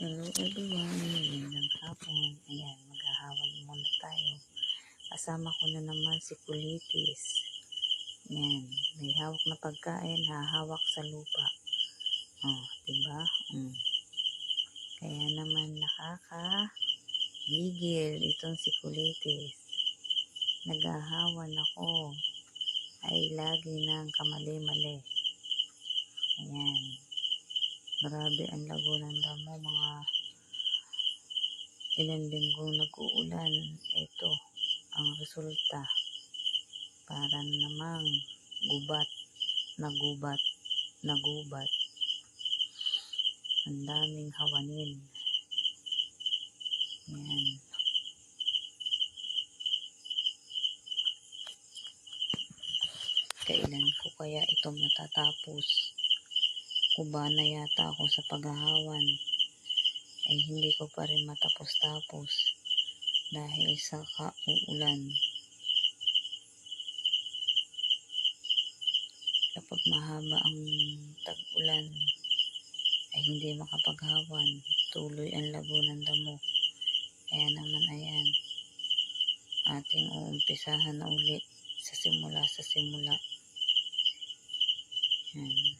Hello everyone, magandang hapon. Ayan, maghahawan muna tayo. Kasama ko na naman si Kulitis. Ayan, may hawak na pagkain, hahawak sa lupa. Oh, diba? Mm. Kaya naman nakaka gigil itong si Kulitis. Naghahawan ako ay lagi ng kamali-mali. Ayan. Grabe ang lago ng damo mga ilan linggo nag-uulan. Ito ang resulta. Para namang gubat, nagubat, nagubat. Ang daming hawanin. Yan. Kailan ko kaya ito matatapos? Kuba na yata ako sa paghahawan ay hindi ko pa rin matapos-tapos dahil sa kauulan. Kapag mahaba ang tag-ulan ay hindi makapaghawan, tuloy ang lago ng damo. Kaya naman ayan, ating uumpisahan na uli sa simula sa simula. Yan.